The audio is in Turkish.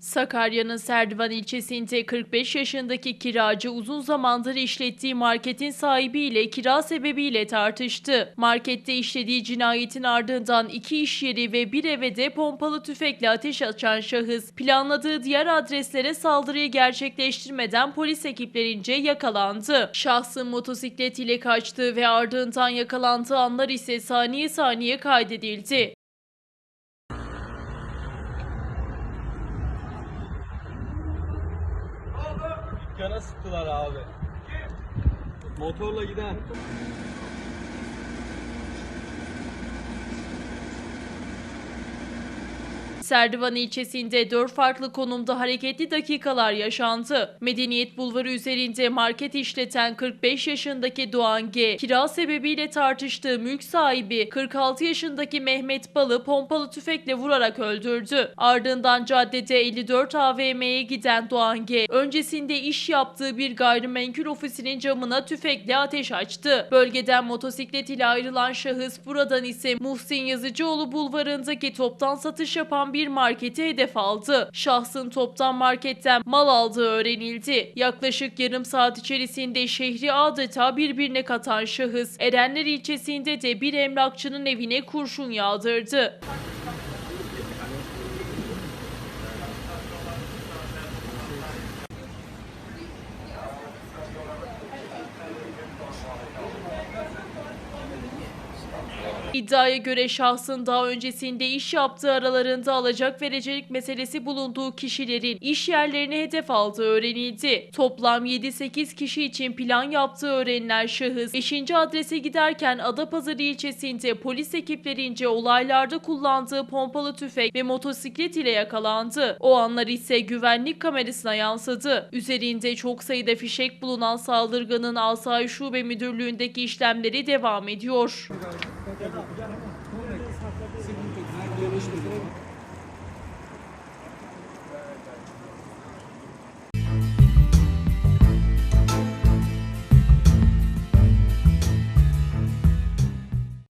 Sakarya'nın Serdivan ilçesinde 45 yaşındaki kiracı uzun zamandır işlettiği marketin sahibiyle kira sebebiyle tartıştı. Markette işlediği cinayetin ardından iki iş yeri ve bir eve de pompalı tüfekle ateş açan şahıs planladığı diğer adreslere saldırıyı gerçekleştirmeden polis ekiplerince yakalandı. Şahsın motosiklet ile kaçtığı ve ardından yakalandığı anlar ise saniye saniye kaydedildi. Dükkana sıktılar abi. Motorla giden. Serdivan ilçesinde dört farklı konumda hareketli dakikalar yaşandı. Medeniyet Bulvarı üzerinde market işleten 45 yaşındaki Doğan G. kira sebebiyle tartıştığı mülk sahibi 46 yaşındaki Mehmet Bal'ı pompalı tüfekle vurarak öldürdü. Ardından caddede 54 AVM'ye giden Doğan G. öncesinde iş yaptığı bir gayrimenkul ofisinin camına tüfekle ateş açtı. Bölgeden motosiklet ile ayrılan şahıs buradan ise Muhsin Yazıcıoğlu bulvarındaki toptan satış yapan bir marketi hedef aldı. Şahsın toptan marketten mal aldığı öğrenildi. Yaklaşık yarım saat içerisinde şehri adeta birbirine katan şahıs Erenler ilçesinde de bir emlakçının evine kurşun yağdırdı. İddiaya göre şahsın daha öncesinde iş yaptığı aralarında alacak verecek meselesi bulunduğu kişilerin iş yerlerini hedef aldığı öğrenildi. Toplam 7-8 kişi için plan yaptığı öğrenilen şahıs 5. adrese giderken Adapazarı ilçesinde polis ekiplerince olaylarda kullandığı pompalı tüfek ve motosiklet ile yakalandı. O anlar ise güvenlik kamerasına yansıdı. Üzerinde çok sayıda fişek bulunan saldırganın Asayiş Şube Müdürlüğü'ndeki işlemleri devam ediyor. Sıkıntı yok. Yerleşmedi.